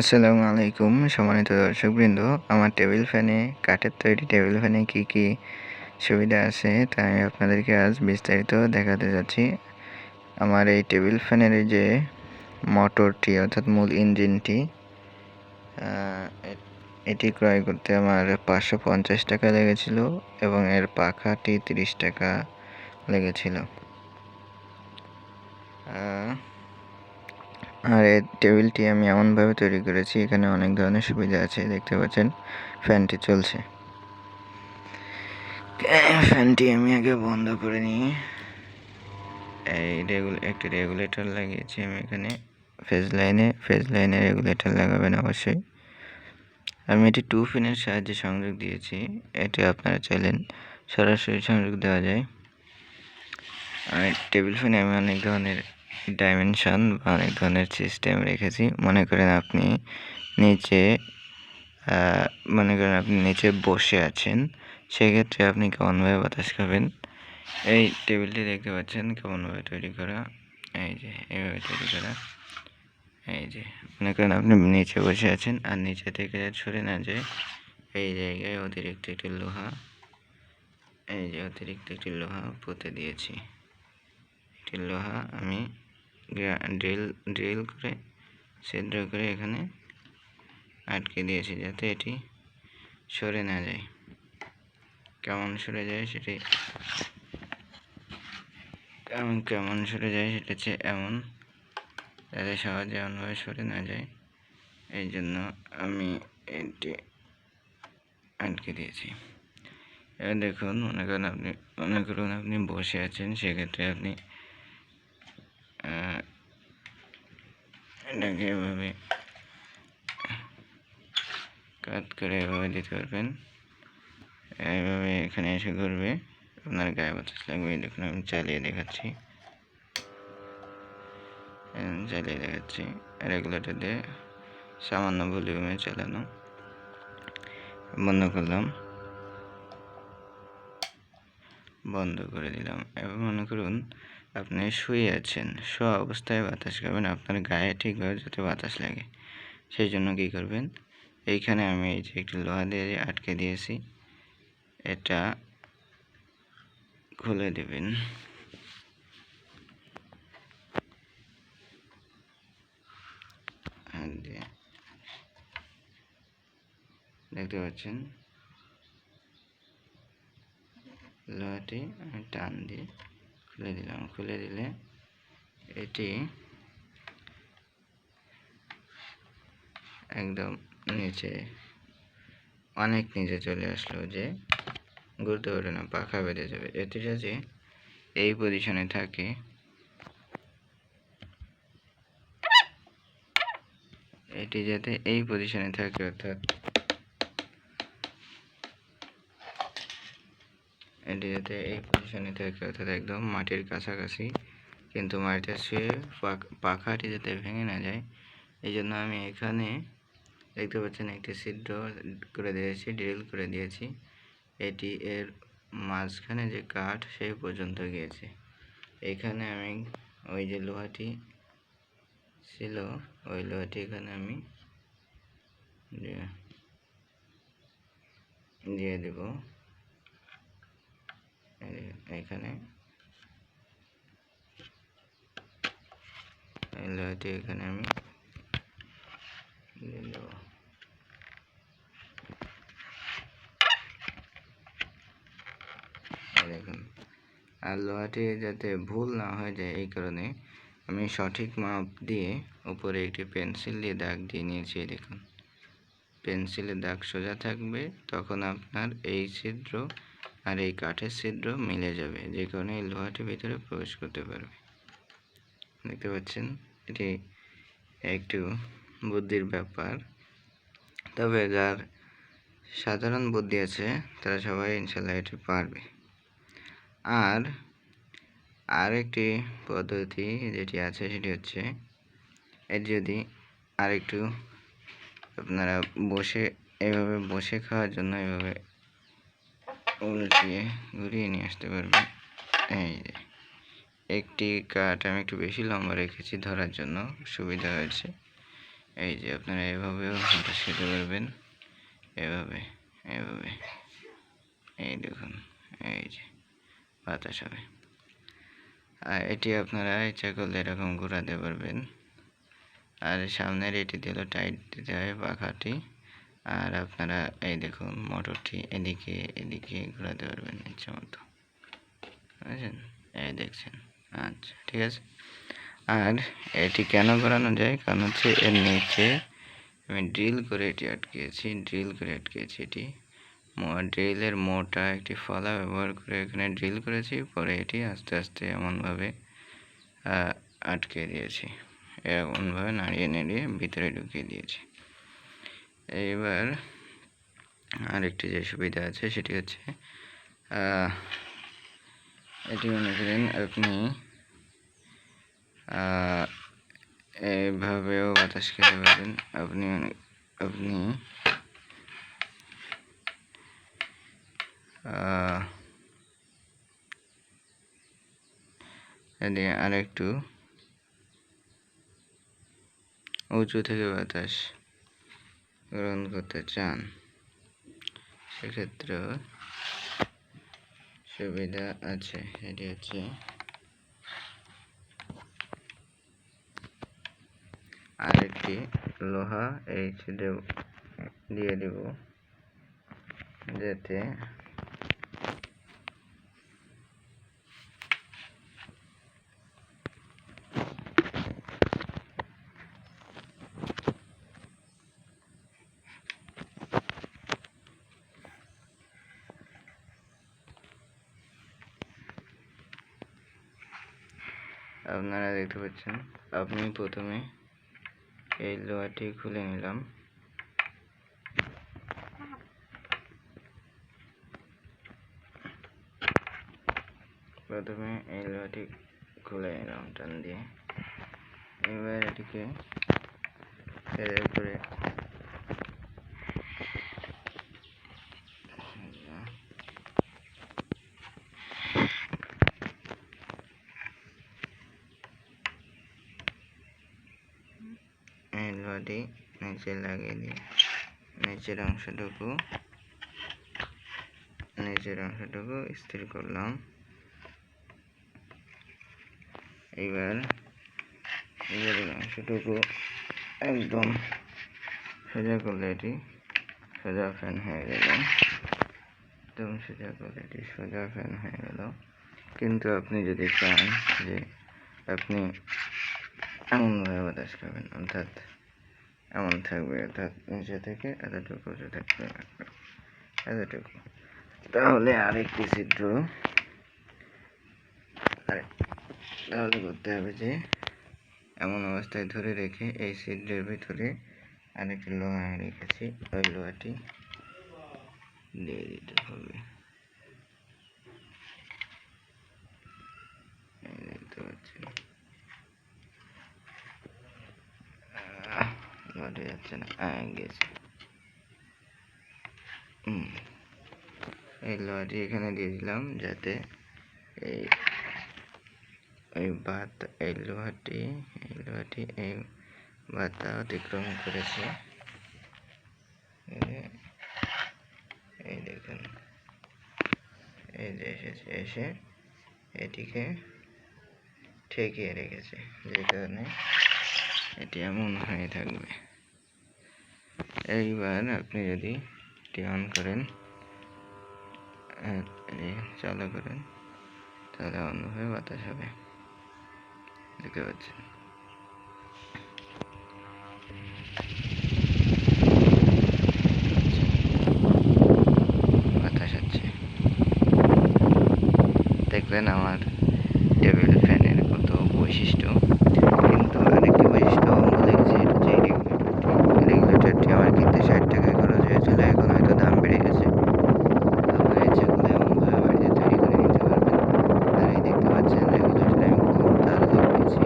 আসসালামু আলাইকুম সম্মানিত দর্শকবৃন্দ। আমার টেবিল ফ্যানে, কাঠের তৈরি টেবিল ফ্যানে কি কি সুবিধা আছে তা আমি আপনাদেরকে আজ বিস্তারিত দেখাতে যাচ্ছি। আমার এই টেবিল ফ্যানের যে মোটরটি, অর্থাৎ মূল ইঞ্জিনটি এটি ক্রয় করতে আমার পাঁচশো পঞ্চাশ টাকা লেগেছিল এবং এর পাখাটি তিরিশ টাকা লেগেছিল। আর এই টেবিলটি আমি এমনভাবে তৈরি করেছি, এখানে অনেক ধরনের সুবিধা আছে, দেখতে পাচ্ছেন? ফ্যানটি চলছে। ফ্যানটি আমি আগে বন্ধ করে নিই। এই রেগুল, একটি রেগুলেটর লাগিয়েছি আমি এখানে। ফেজ লাইনে ফেজ লাইনে রেগুলেটর লাগাবেন অবশ্যই। আমি এটি টু ফিনের সাহায্যে সংযোগ দিয়েছি, এটি আপনারা চাইলেন সরাসরি সংযোগ দেওয়া যায়। আর টেবিল ফ্যানে আমি অনেক ধরনের ডাইমেনশন বা অনেক ধরনের সিস্টেম রেখেছি। মনে করেন আপনি নিচে মনে করেন আপনি নিচে বসে আছেন, সেক্ষেত্রে আপনি কেমনভাবে বাতাস খাবেন? এই টেবিলটি দেখতে পাচ্ছেন, কেমনভাবে তৈরি করা? এই যে, এইভাবে তৈরি করা। এই যে, মনে করেন আপনি নিচে বসে আছেন, আর নিচে থেকে ছড়ে না যায় এই জায়গায় অতিরিক্ত একটি লোহা, এই যে অতিরিক্ত একটি লোহা পুঁতে দিয়েছি। একটি লোহা আমি ড্রিল ড্রিল করে ছিদ্র করে এখানে আটকে দিয়েছি যাতে এটি সরে না যায়। কেমন সরে যায় সেটি, কেমন কেমন সরে যায় সেটা হচ্ছে এমন, যাতে সহজে এমনভাবে সরে না যায়। এই জন্য আমি এটি আটকে দিয়েছি। এবার দেখুন, মনে করেন আপনি, মনে করুন আপনি বসে আছেন, সেক্ষেত্রে আপনি এটাকে এভাবে কাট করে এভাবে দিতে পারবেন। এইভাবে এখানে এসে করবে। আপনার গায়ে বাতাস লাগবে দেখুন, আমি চালিয়ে দেখাচ্ছি। চালিয়ে দেখাচ্ছি। রেগুলেটর দিয়ে সামান্য ভলিউমে চালানো। বন্ধ করলাম। বন্ধ করে দিলাম। এবার মনে করুন আপনি শুয়ে আছেন, শোয়া অবস্থায় বাতাস খাবেন, আপনার গায়ে ঠিকভাবে যাতে বাতাস লাগে। সেই জন্য কী করবেন? এইখানে আমি এই যে একটি লোহা দিয়ে আটকে দিয়েছি, এটা খুলে দেবেন। দেখতে পাচ্ছেন? লোহাটি আমি টান দিয়ে খুলে দিলাম, খুলে দিলে এটি একদম নিচে, অনেক নিচে চলে আসলো যে ঘুরতে পারে না পাখা বেঁধে যাবে। এটি যে এই পজিশনে থাকে, এটি যাতে এই পজিশনে থাকে, অর্থাৎ এটি যাতে এই পজিশনে থাকে অর্থাৎ একদম মাটির কাছাকাছি। কিন্তু মাটিতে শুয়ে পাখাটি যাতে ভেঙে না যায়। এই জন্য আমি এখানে দেখতে পাচ্ছেন একটি ছিদ্র করে দিয়েছি, ড্রিল করে দিয়েছি। এটি এর মাঝখানে যে কাঠ, সেই পর্যন্ত গিয়েছে। এখানে আমি ওই যে লোহাটি ছিল, ওই লোহাটি এখানে আমি দিয়ে দেব। এখানে লোহাটি এখানে আমি দেখুন, আর লোহাটি যাতে ভুল না হয়ে যায় এই কারণে আমি সঠিক মাপ দিয়ে উপরে একটি পেন্সিল দিয়ে দাগ দিয়ে নিয়েছি দেখুন। পেন্সিলের দাগ সোজা থাকবে, তখন আপনার এই ছিদ্র আর এই কাঠের ছিদ্র মিলে যাবে, যে কারণে এই লোহাটি ভিতরে প্রবেশ করতে পারবে। দেখতে পাচ্ছেন? এটি একটু বুদ্ধির ব্যাপার। তবে যার সাধারণ বুদ্ধি আছে, তারা সবাই ইনশাল্লাহ এটি পারবে। আর আরেকটি পদ্ধতি যেটি আছে, সেটি হচ্ছে এর যদি আরেকটু আপনারা বসে, এভাবে বসে খাওয়ার জন্য এভাবে উল্টিয়ে ঘুরিয়ে নিয়ে আসতে পারবেন এই যে, একটি কাঠ আমি একটু বেশি লম্বা রেখেছি ধরার জন্য, সুবিধা হয়েছে। এই যে, আপনারা এভাবেও বাতাস খেতে পারবেন। এভাবে এভাবে। এই দেখুন, এই যে, বাতাস হবে। আর এটি আপনারা ইচ্ছা করলে এরকম ঘোরাতে পারবেন। আর সামনের এটি দিল টাইট দিতে হয় পাখাটি। আর আপনারা এই দেখুন মোটরটি এদিকে এদিকে ঘোরাতে পারবেন ইচ্ছা মতো। বুঝেছেন এই দেখছেন। আচ্ছা ঠিক আছে। আর এটি কেন ঘোরানো যায়? কারণ হচ্ছে এর নিচে আমি ড্রিল করে এটি আটকেছি, ড্রিল করে আটকেছি এটি। ড্রিলের মোটা একটি ফলা ব্যবহার করে এখানে ড্রিল করেছি, পরে এটি আস্তে আস্তে এমনভাবে আটকে দিয়েছি। এমনভাবে নাড়িয়ে নাড়িয়ে ভিতরে ঢুকিয়ে দিয়েছি। এইবার আরেকটি যে সুবিধা আছে সেটি হচ্ছে এটি মনে করেন আপনি এইভাবেও বাতাস খেতে পারেন আপনি আপনি আরেকটু উঁচু থেকে বাতাস গ্রহণ করতে চান সেক্ষেত্রে সুবিধা আছে। এটি হচ্ছে আরেকটি লোহা এই ছিটে দিয়ে দেব, যাতে আপনারা দেখতে পাচ্ছেন আপনি প্রথমে এই লোহাটি খুলে নিলাম। প্রথমে এই লোহাটি খুলে নিলাম টান দিয়ে। এবার এটিকে করে লোহাটি নিচে লাগিয়ে দিই। নিচের অংশটুকু নিচের অংশটুকু স্থির করলাম। এবার এবারের অংশটুকু একদম সোজা করলে এটি সোজা ফ্যান হয়ে গেল। একদম সোজা করলে এটি সোজা ফ্যান হয়ে গেল। কিন্তু আপনি যদি চান যে আপনি এমনভাবে বাতাস খাবেন, অর্থাৎ এমন থাকবে অর্থাৎ নিচে থেকে এতটুকু উঁচু থাকবে এতটুকু। তাহলে আরেকটি ছিদ্র। তাহলে করতে হবে যে, এমন অবস্থায় ধরে রেখে এই ছিদ্রের ভিতরে আরেকটি লোহা রেখেছি, ওই লোহাটি দিয়ে দিতে হবে দেখতে পাচ্ছি ঘটে যাচ্ছে না। গেছে। এই লোহাটি এখানে দিয়ে দিলাম যাতে এই এই ভাত এই লোহাটি এই লোহাটি, এই ভাতটা অতিক্রম করেছে। এই দেখুন। এই যে এসেছে, এসে এটিকে ঠেকিয়ে রেখেছে। যে কারণে এটি এমন হয়ে থাকবে। এইবার আপনি যদি এটি অন করেন চালু করেন, তাহলে অন্যভাবে বাতাস হবে। দেখতে পাচ্ছেন? বাতাস আছে দেখবেন আমার টেবিল ফ্যানের কত বৈশিষ্ট্য কিন্তু আরেকটি বৈশিষ্ট্য বলে গেছে যে রেগুলেটরটি রেগুলেটরটি আমার কিনতে ষাট টাকা খরচ হয়েছিল এখন হয়তো দাম বেড়ে গেছে আপনারা ইচ্ছা করলে এমনভাবে বাড়িতে তৈরি করে নিতে পারবেন আর এই দেখতে পাচ্ছেন রেগুলেটরে আমি কম তার লাগিয়েছি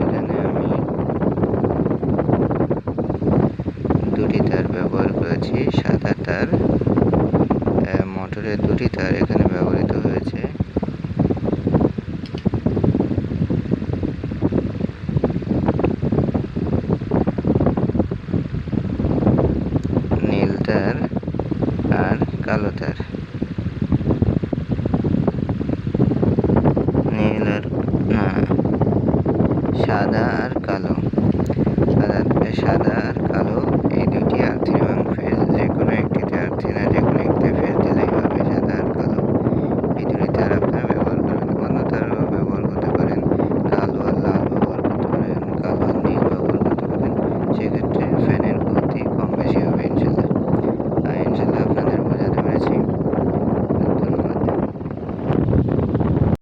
এখানে আমি দুটি তার ব্যবহার করেছি সাদা তার মোটরের তার নীল আর সাদা আর কালো। সাদা সাদা আর